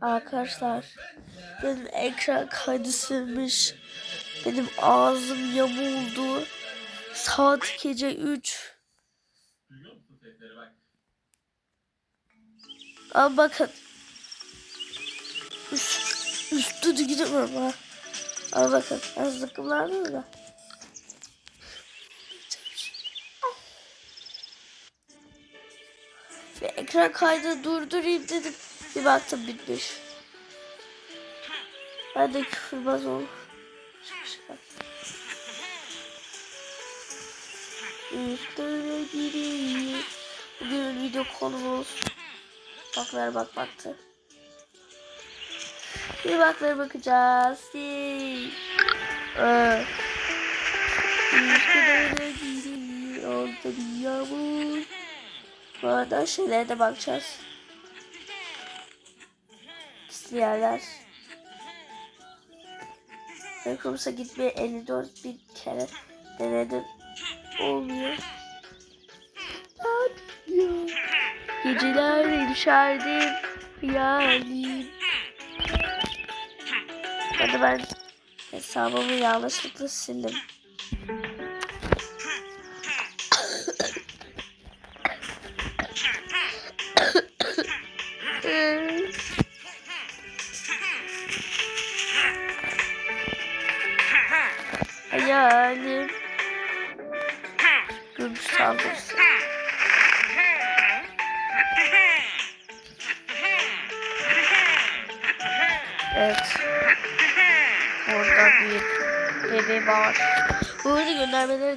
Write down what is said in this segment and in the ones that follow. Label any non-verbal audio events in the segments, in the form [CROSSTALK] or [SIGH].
Arkadaşlar benim ekran kaydı silmiş. Benim ağzım yamuldu. Saat gece 3. Ama bakın. Üst, üstü de gidemem ha. Ama bakın. Ben zıkkımlandım da. Bir ekran kaydı durdurayım dedim. Bir baktım bitmiş. Ben de küfürbaz ol. Üstüne gireyim. Bugün video konumuz baklara bakmaktı. Bir baklara bakacağız. Ee, Üstüne gireyim. Orada bir yağmur. Bu arada şeylere de bakacağız. Pisli yerler. Backrooms'a gitmeye 54 bin kere denedim. Olmuyor. Olmuyor. Geceler düşerdim hayalim. Hadi ben hesabımı yanlışlıkla sildim.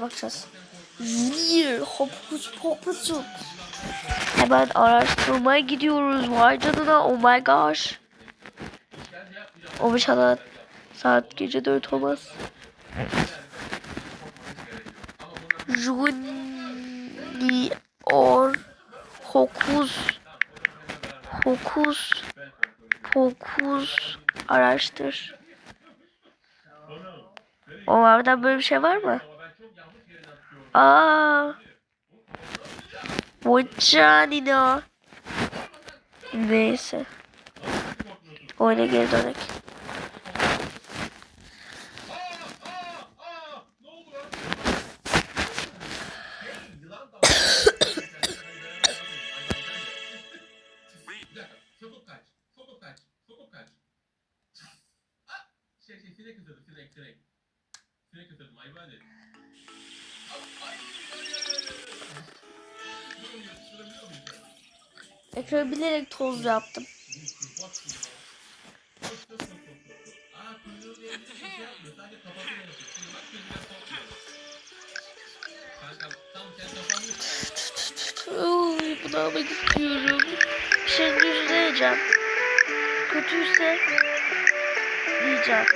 Bakacağız. Niye? Hokus pokusuk. Hemen araştırmaya gidiyoruz. Vay canına. Oh my gosh. O inşallah saat gece 4 olmaz. Junior Hokus Hokus Hokus araştır. O orada böyle bir şey var mı? Aa. Bu canina. Neyse. Oyuna geri dönek. Kanka tam kendi kafanı Uy, bunu almak istiyorum. Bir şey yüzleyeceğim. Kötüyse yiyeceğim.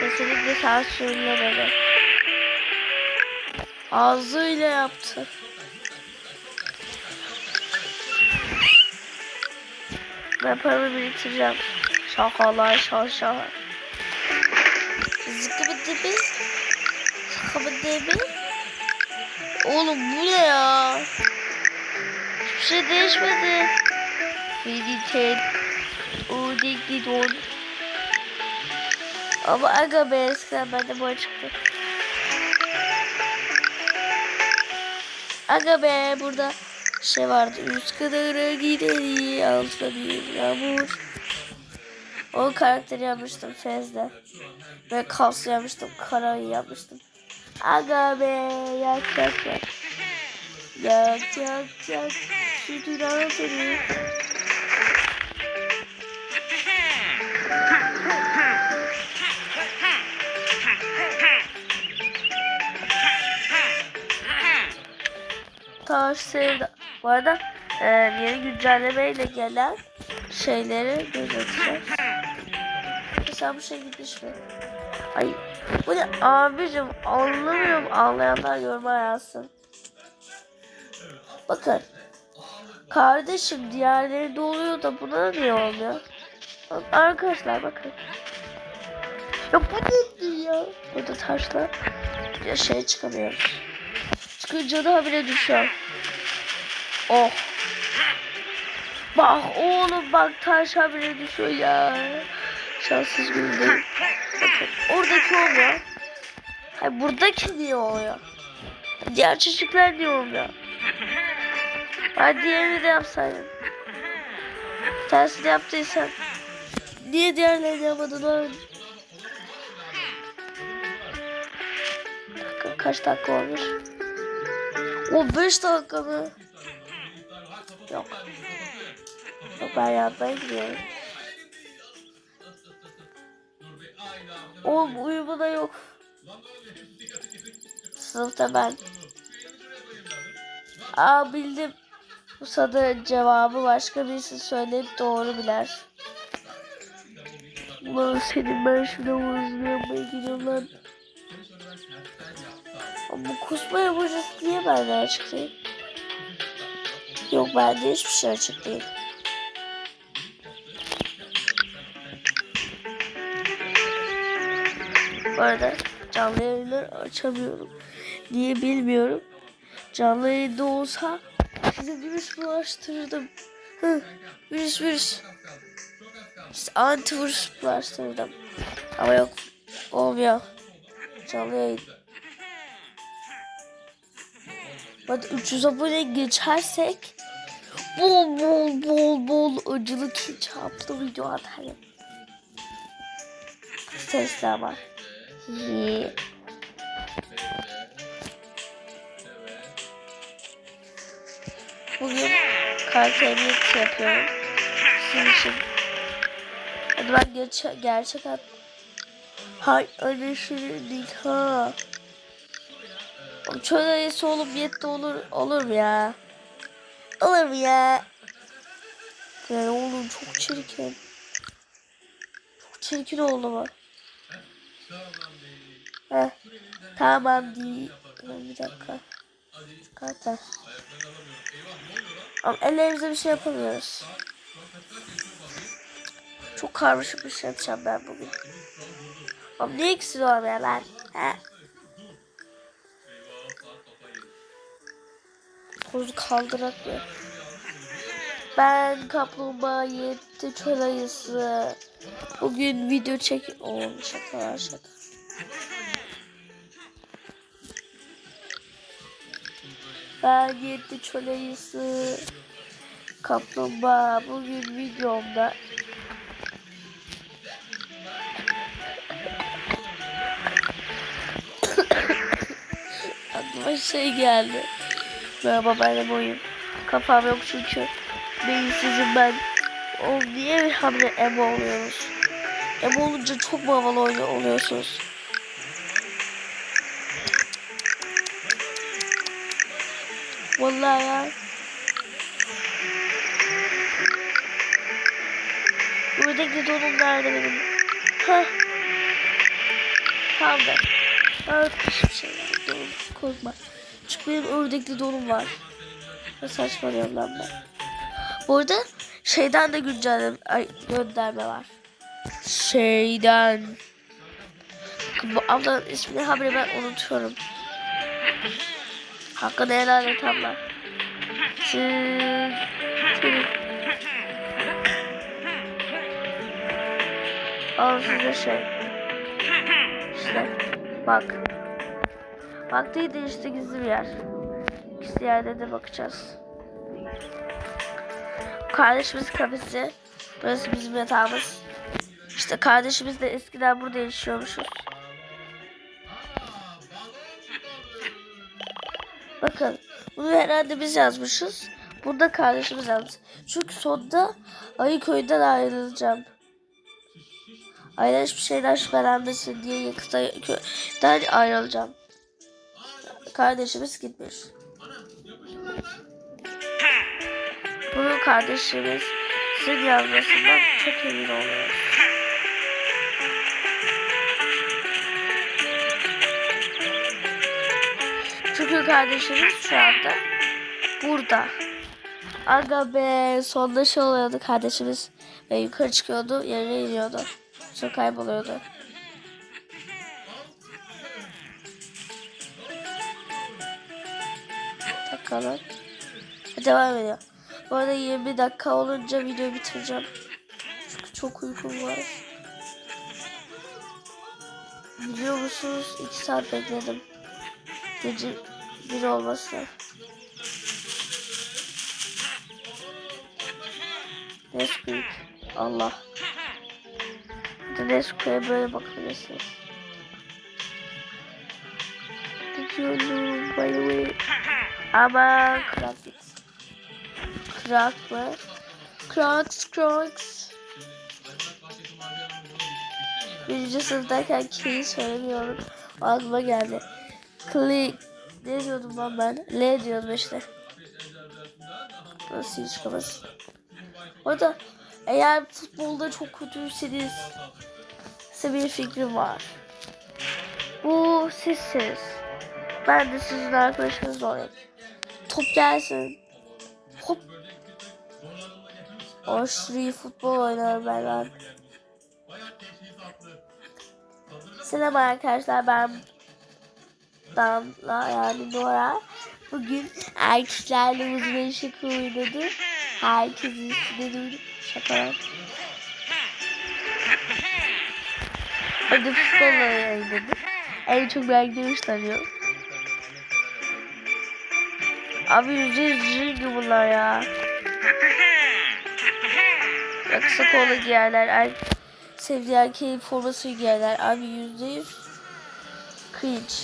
Kesinlikle söylemedi. Ağzıyla yaptı. Ben paramı biriktireceğim. Şakalar şaşalar. Zıkkı bir. Zıkkı bıdı bir. Oğlum bu ne ya? Hiçbir şey değişmedi. Meditate. Udikli don. Ama aga be eskiden bende bu çıktı. Aga be burada şey vardı. Üst kadara gideri altta bir yağmur. O karakteri yapmıştım Fez'de. Ve Kaslı yapmıştım. Karayı yapmıştım. Aga be yak yak yak. Yak yak yak. Sütün anlatırı. Taş sevda. Bu arada e, yeni güncellemeyle gelen şeyleri gözeteceğiz. Mesela bu şey gitmiş mi? Ay bu ne abicim anlamıyorum anlayanlar yoruma yazsın. Bakın. Kardeşim diğerleri oluyor da buna niye olmuyor? Arkadaşlar bakın. Ya bu nedir ya? Burada taşlar. Ya şey çıkamıyoruz. Çıkınca daha bile düşüyor. Oh. Bak oğlum bak taş habire düşüyor ya. Şanssız güldüm. Oradaki oluyor. Hayır buradaki niye oluyor? Diğer çocuklar niye olmuyor? Hadi diğerini de yapsaydın. Tersini yaptıysan. Niye diğerlerini yapmadın oğlum? Dakika, kaç dakika olmuş? 15 dakika mı? Yok. Yok ben yatmaya gidiyorum. Oğlum uyumu da yok. Sınıfta ben. Aa bildim. Bu sana cevabı başka birisi söyleyip doğru biler. Ulan senin ben şuna uzayamaya gidiyorum lan. Ama kusma emojisi niye benden değil? Yok bende hiçbir şey açık değil. Bu arada canlı yayınlar açamıyorum. Niye bilmiyorum. Canlı yayında olsa size virüs bulaştırırdım. Hı, virüs virüs. İşte antivirüs bulaştırırdım. Ama yok. Olmuyor. Canlı yayın. Hadi 300 abone geçersek bol bol bol bol acılı ketçaplı video atarım. Sesli ama. Hi. Bugün karakterlik yapıyorum. Sizin için. Hadi ben gerçek, gerçek at. Hay öyle şirinlik ha. Oğlum Çöl ayısı oğlum yetti olur olur ya? Olur mu ya? Yani oğlum çok çirkin. Çok çirkin oldu bu. Heh. Tamam değil. Bir dakika. Zaten. Ama ellerimize bir şey yapamıyoruz. Çok karmaşık bir şey yapacağım ben bugün. Ama niye ikisi olmuyor lan? He? Kozu kaldırak mı? Ben kaplumbağa yetti çöl ayısı. Bugün video çek... Oğlum şakalar şaka. Ben yetti çöl ayısı. Kaplumbağa bugün videomda [COUGHS] aklıma şey geldi. Merhaba benim oyun. Kafam yok çünkü. Beyinsizim ben. Oğlum niye bir hamle emo oluyoruz? Emo olunca çok mu havalı oyun oluyorsunuz? Vallahi ya. Buradaki donum nerede benim? Heh. Kaldı. Evet, hiçbir şey. Donum, korkma. Benim ördekli donum var. Ne saçmalıyorum lan ben. Bu arada şeyden de güncelleme ay, gönderme var. Şeyden. Bu ablanın ismini haberi ben unutuyorum. Hakkını helal et abla. Al size şey. İşte bak. Bak değil de işte gizli bir yer. Gizli yerde de bakacağız. Kardeşimiz kafesi. Burası bizim yatağımız. İşte kardeşimiz de eskiden burada yaşıyormuşuz. Bakın bunu herhalde biz yazmışız. Burada kardeşimiz yazmış. Çünkü sonunda Ayı köyden ayrılacağım. Aile hiçbir şeyden şüphelenmesin diye yakıta köyden ayrılacağım. Kardeşimiz gitmiş. Bunu kardeşimizin yazmasından çok emin oluyorum. Çünkü kardeşimiz şu anda burada. Aga be sonunda şey oluyordu kardeşimiz. Ve yukarı çıkıyordu yere iniyordu. Sonra kayboluyordu. Bakalım. Devam ediyor. Bu arada 20 dakika olunca video bitireceğim. Çünkü çok uykum var. Biliyor musunuz? 2 saat bekledim. Gece bir olmasına. Nesquik. Allah. Nesquik'e böyle bakabilirsiniz. Know by the way? Ama git. Krak mı? Crocs, Crocs. Birinci sınıftayken K'yi söylemiyorum. Aklıma geldi. Click. Ne diyordum lan ben? L diyordum işte. Nasıl çıkamaz. Orada eğer futbolda çok kötüyseniz size bir fikrim var. Bu sizsiniz. Ben de sizin arkadaşınız olayım. Top gelsin. Hop. Aşırı futbol oynarım ben. ben. Selam arkadaşlar ben Damla yani Nora. Bugün erkeklerle uzun şaka oynadı. Herkesin üstüne durdu. Şaka. Hadi futbol oynadı. En çok ben hoşlanıyorum. Abi yüzde yüz bunlar ya. Ya kısa kollu giyerler. Er, sevdiği erkeğin forması giyerler. Abi yüzde yüz cringe.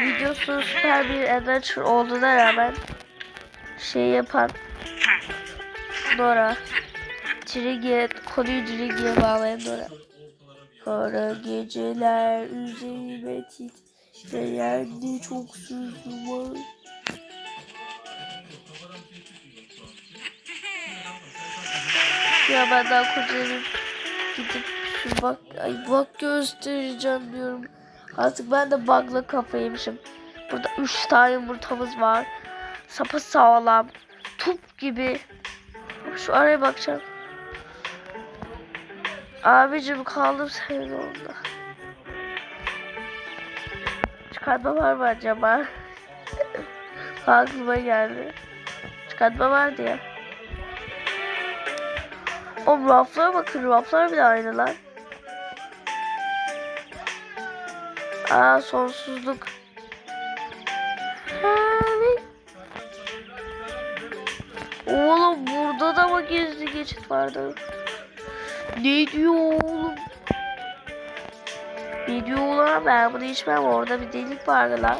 Videosu süper bir adventure olduğuna rağmen şey yapan Nora. Çirigiye, konuyu Çirigiye bağlayan Nora. Kara geceler üzerime titreyen ne çok sözüm. Ya ben daha kocayım gidip bak ay bak göstereceğim diyorum. Artık ben de bug'la kafayı yemişim. Burada üç tane yumurtamız var. Sapa sağlam. Top gibi. Şu araya bakacağım. Abicim kaldım senin orada. Çıkartma var mı acaba? [LAUGHS] Aklıma geldi. Çıkartma vardı ya. O raflara bakın raflar bile aynı lan. Aa sonsuzluk. Oğlum burada da mı gizli geçit vardı? Ne diyor oğlum? Ne diyor ulan ben bunu içmem orada bir delik vardı lan.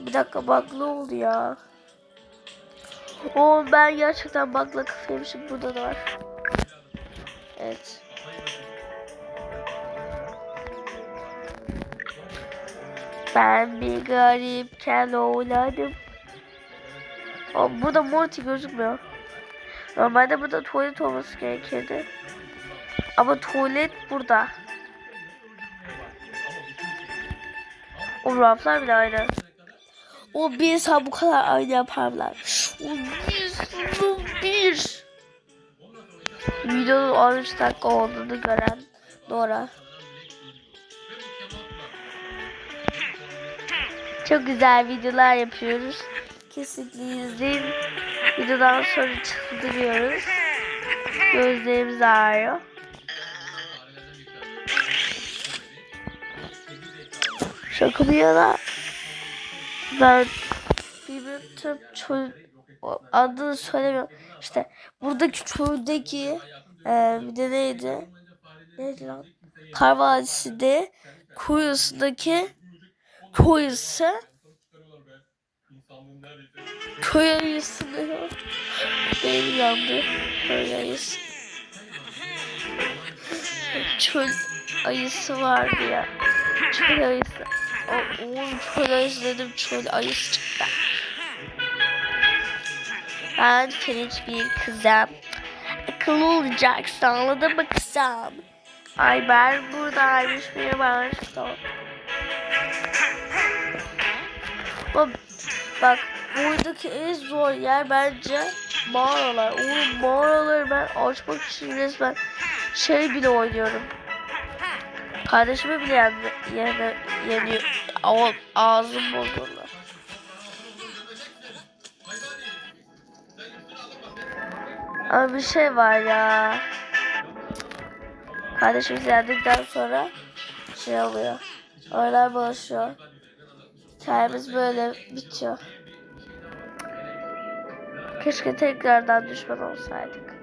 Bir dakika baklı oldu ya. O ben gerçekten bakla kafaymışım burada da var. Evet. Ben bir garipken oynadım. O, burada Morty gözükmüyor. Normalde burada tuvalet olması gerekirdi. Ama tuvalet burada. O raflar bile aynı. O bir insan bu kadar aynı yaparlar. O bir sınıf bir. Videonun 13 dakika olduğunu gören Dora. Çok güzel videolar yapıyoruz. Kesinlikle izleyin. Videodan sonra çıldırıyoruz. Gözlerimiz ağrıyor. Şaka bir yana ben bir tüp çöl adını söylemiyorum. İşte buradaki çöldeki e, bir de neydi? Neydi lan? Kar Vadisi'nde kuyusundaki kuyusu köy ayısı diyor. Benim yandı. Köy ayısı. Çöl ayısı vardı ya. Çöl ayısı. O, oğlum çöl ayısı dedim çöl ayısı çıktı. Ben French bir kızım. Akıllı olacaksın anladın mı kızım? Ay ben buradaymış bir varsa. Bak, bak buradaki en zor yer bence mağaralar. Oğlum mağaraları ben açmak için resmen şey bile oynuyorum. Kardeşimi bile yendi, yendi, yeniyor. Oğlum ağzım bozuldu. Ama bir şey var ya. Kardeşimiz yendikten sonra şey oluyor. Oralar buluşuyor. Hikayemiz böyle bitiyor. Keşke tekrardan düşman olsaydık.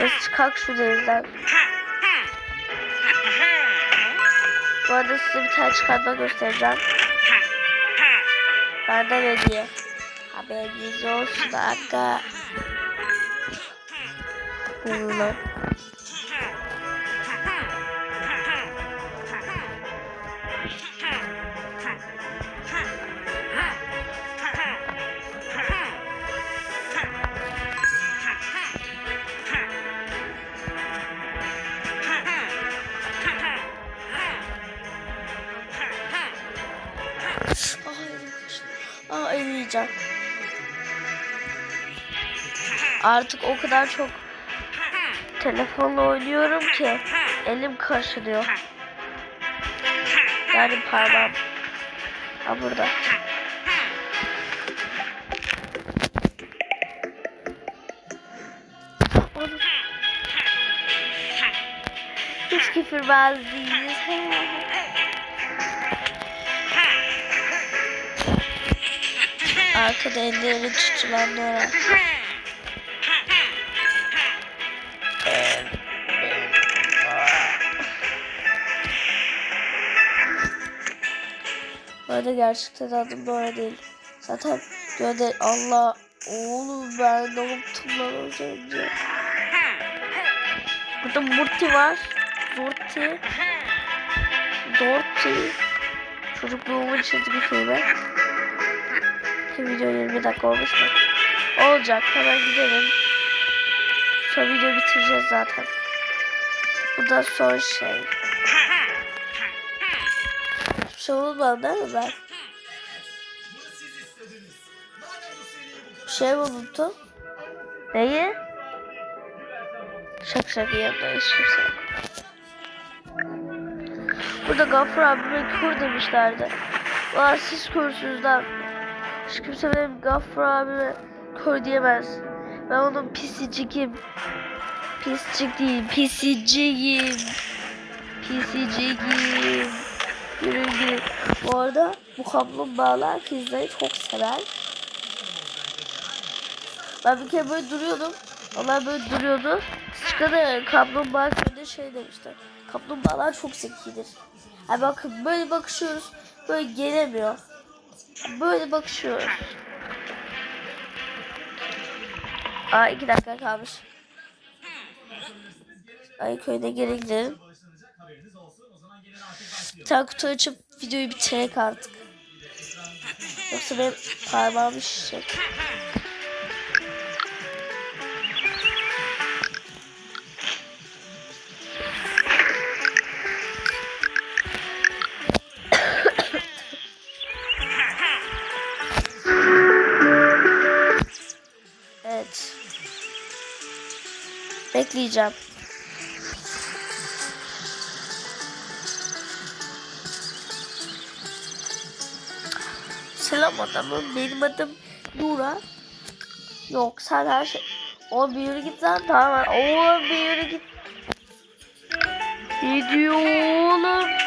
Biz kalk şu denizden. Bu arada size bir tane çıkartma göstereceğim. Benden hediye. Haberiniz olsun aga. Bunlar. Artık o kadar çok telefonla oynuyorum ki elim kaşınıyor. Yani parmağım. Ha burada. Hiç küfürbaz değiliz. Arkada elleri tutulan Nora. Bu arada gerçekten adım Nora değil. Zaten gönder Allah oğlum ben ne unuttum lan az önce. Burada Murti var. Zorti. Dorti. Çocukluğumun çizgi filmi. Ki video 20 dakika olmuş mu? Olacak. Hemen gidelim. Sonra videoyu bitireceğiz zaten. Bu da son şey. Hiçbir şey olmadı değil ben? Bir şey mi unuttum? Neyi? Şak şak yanında hiç kimse yok. Burada Gaffur abime kur demişlerdi. Valla siz kursünüz lan. Hiç kimse benim Gaffur abime kör diyemez. Ben onun pisiciyim. Pisicik değil, pisiciyim. Pisiciyim. Yürü gidin. Bu arada bu kaplumbağalar pizzayı çok sever. Ben bir kere böyle duruyordum. Onlar böyle duruyordu. Çıkadı kaplumbağa köyde şey demişler. Kaplumbağalar çok zekidir. Ha bakın böyle bakışıyoruz. Böyle gelemiyor. Böyle bakışıyoruz. Aa iki dakika kalmış. Ay köyde geri gidelim. Bir kutu açıp videoyu bitirek artık. Yoksa benim parmağım şişecek. Bekleyeceğim. Selam adamım. Benim adım Nura. Yok sen her şey... O bir yürü git lan tamam. Oğlum bir yürü git. Ne diyor oğlum?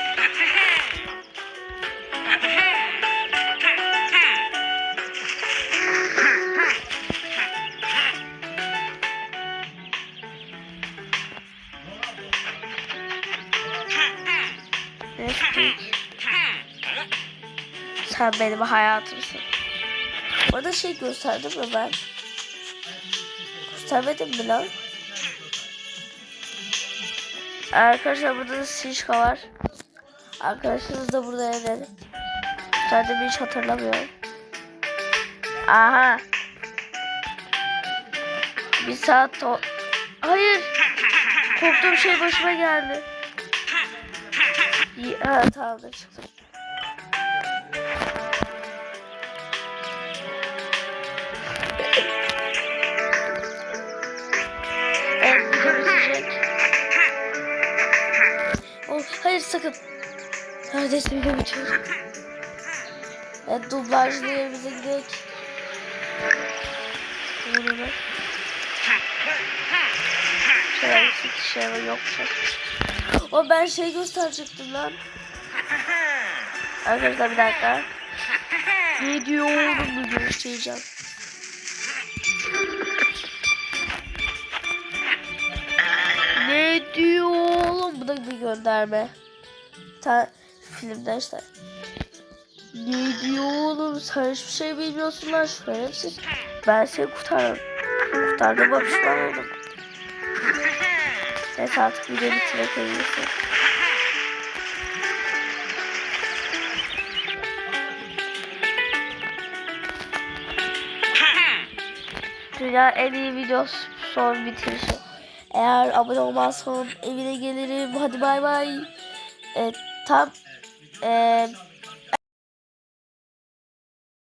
Sen benim hayatımsın. Bana şey gösterdim mi ben? Göstermedim mi lan? Arkadaşlar burada da Sişka var. Arkadaşınız da burada evde. Gösterdiğimi hiç hatırlamıyorum. Aha. Bir saat o... Hayır. Korktuğum şey başıma geldi. İyi, ha tamamdır çıktım. Sakın. Neredeyse video bitiyor. Evet dublajlı yerimize gidelim. Bunu Şöyle bir şey yok. O ben şey gösterecektim lan. Arkadaşlar bir dakika. Ne diyor oğlum bu göstereceğim. Ne diyor oğlum? Bu da bir gönderme. Ta filmden işte. Ne diyor oğlum? Sen hiçbir şey bilmiyorsun lan şerefsiz. Ben seni kurtardım. Kurtardığıma pişman oldum. Neyse artık video bitirmek en iyisi. Dünya en iyi videosu son bitirişi. Eğer abone olmazsan evine gelirim. Hadi bay bay. Evet, tam e,